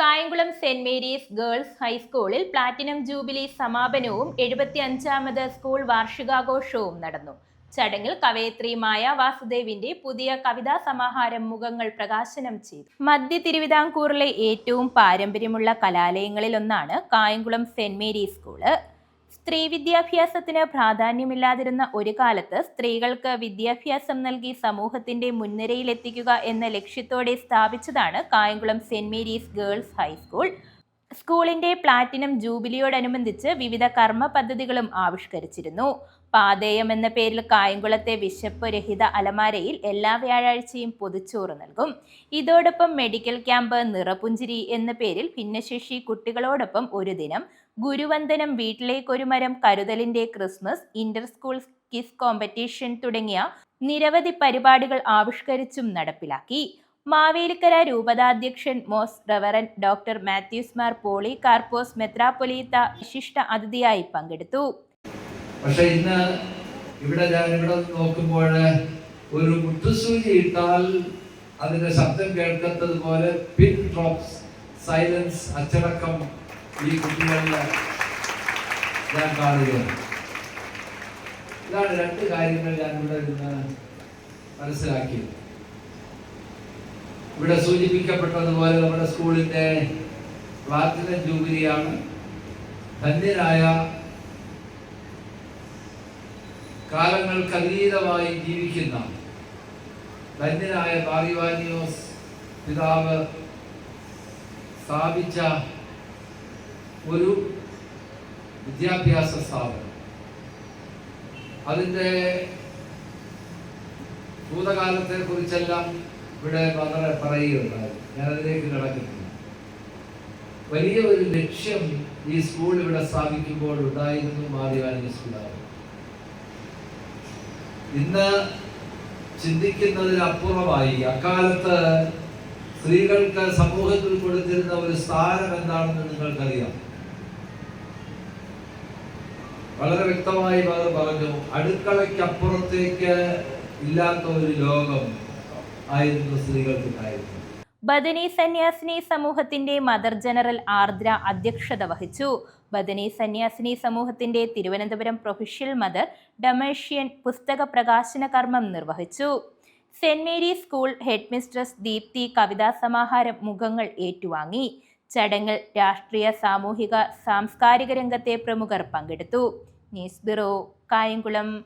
Kayamkulam saint Mary's girls ഹൈസ്കൂളിൽ platinum jubilee സമാപനവും എഴുപത്തി അഞ്ചാമത് സ്കൂൾ വാർഷികാഘോഷവും നടന്നു. ചടങ്ങിൽ കവയത്രി മായ വാസുദേവിന്റെ പുതിയ കവിതാ സമാഹാരം മുഖങ്ങൾ പ്രകാശനം ചെയ്തു. മധ്യ തിരുവിതാംകൂറിലെ ഏറ്റവും പാരമ്പര്യമുള്ള കലാലയങ്ങളിലൊന്നാണ് കായംകുളം സെന്റ് മേരീസ് സ്കൂൾ. സ്ത്രീ വിദ്യാഭ്യാസത്തിന് പ്രാധാന്യമില്ലാതിരുന്ന ഒരു കാലത്ത് സ്ത്രീകൾക്ക് വിദ്യാഭ്യാസം നൽകി സമൂഹത്തിന്റെ മുൻനിരയിലെത്തിക്കുക എന്ന ലക്ഷ്യത്തോടെ സ്ഥാപിച്ചതാണ് Kayamkulam saint Mary's girls high school. സ്കൂളിന്റെ പ്ലാറ്റിനം ജൂബിലിയോടനുബന്ധിച്ച് വിവിധ കർമ്മ പദ്ധതികളും ആവിഷ്കരിച്ചിരുന്നു. പാതേയം എന്ന പേരിൽ കായംകുളത്തെ വിശപ്പ് രഹിത അലമാരയിൽ എല്ലാ വ്യാഴാഴ്ചയും പൊതിച്ചോറ് നൽകും. ഇതോടൊപ്പം മെഡിക്കൽ ക്യാമ്പ് നിറപുഞ്ചിരി എന്ന പേരിൽ ഭിന്നശേഷി കുട്ടികളോടൊപ്പം ഒരു ദിനം ഗുരുവന്ദനം വീട്ടിലേക്കൊരു മരം കരുതലിന്റെ Christmas inter school quiz competition തുടങ്ങിയ നിരവധി പരിപാടികൾ ആവിഷ്കരിച്ചും നടപ്പിലാക്കി. Mavelikara രൂപതാധ്യക്ഷൻ most reverend doctor Mathews Mar poly കാർപോസ് മെത്രാപ്പൊലീത്ത വിശിഷ്ട അതിഥിയായി പങ്കെടുത്തു. പക്ഷെ ഇന്ന് ഇവിടെ ഞാൻ ഇവിടെ നോക്കുമ്പോൾ ഒരു മുട്ടുസൂചി ഇട്ടാൽ അതിന്റെ ശബ്ദം കേൾക്കത്തത് പോലെ പിൻ ഡ്രോപ്സ് സൈലൻസ് അച്ചടക്കം ഈ കുട്ടികളിൽ ഞാൻ കാണുകയാണ്. ഇതാണ് രണ്ട് കാര്യങ്ങൾ ഞാൻ ഇവിടെ നിന്ന് മനസ്സിലാക്കിയത്. ഇവിടെ സൂചിപ്പിക്കപ്പെട്ടതുപോലെ നമ്മുടെ സ്കൂളിന്റെ പ്ലാറ്റിനം ജൂബിലിയാണ്. ധന്യരായ കാലങ്ങൾക്ക് അതീതമായി ജീവിക്കുന്ന ധന്യനായ ബാറിവാനിയോസ് പിതാവ് സ്ഥാപിച്ച ഒരു വിദ്യാഭ്യാസ സ്ഥാപനം. അതിന്റെ ഭൂതകാലത്തെ കുറിച്ചെല്ലാം ഇവിടെ വളരെ പറയുകയുണ്ടായി. ഞാനതിലേക്ക് കിടക്കുന്നില്ല വലിയ ഒരു ലക്ഷ്യം ഈ സ്കൂൾ ഇവിടെ സ്ഥാപിക്കുമ്പോൾ ഉണ്ടായിരുന്നു മാറിവാനിയോസ് പിതാവ് ഇന്ന് ചിന്തിക്കുന്നതിനപ്പുറമായി അക്കാലത്ത് സ്ത്രീകൾക്ക് സമൂഹത്തിൽ കൊടുത്തിരുന്ന ഒരു സ്ഥാനം എന്താണെന്ന് നിങ്ങൾക്കറിയാം. വളരെ വ്യക്തമായി പറഞ്ഞു അടുക്കളയ്ക്കപ്പുറത്തേക്ക് ഇല്ലാത്ത ഒരു ലോകം ആയിരുന്നു സ്ത്രീകൾക്കുണ്ടായിരുന്നത്. ബദനി സന്യാസിനി സമൂഹത്തിന്റെ മദർ ജനറൽ ആർദ്ര അധ്യക്ഷത വഹിച്ചു. ബദനി സന്യാസിനി സമൂഹത്തിന്റെ തിരുവനന്തപുരം പ്രൊഫഷ്യൽ മദർ ഡമേഷ്യൻ പുസ്തക പ്രകാശന കർമ്മം നിർവഹിച്ചു. Saint Mary school headmistress Deepthi കവിതാ സമാഹാരം മുഖങ്ങൾ ഏറ്റുവാങ്ങി. ചടങ്ങിൽ രാഷ്ട്രീയ സാമൂഹിക സാംസ്കാരിക രംഗത്തെ പ്രമുഖർ പങ്കെടുത്തു. News bureau Kayamkulam.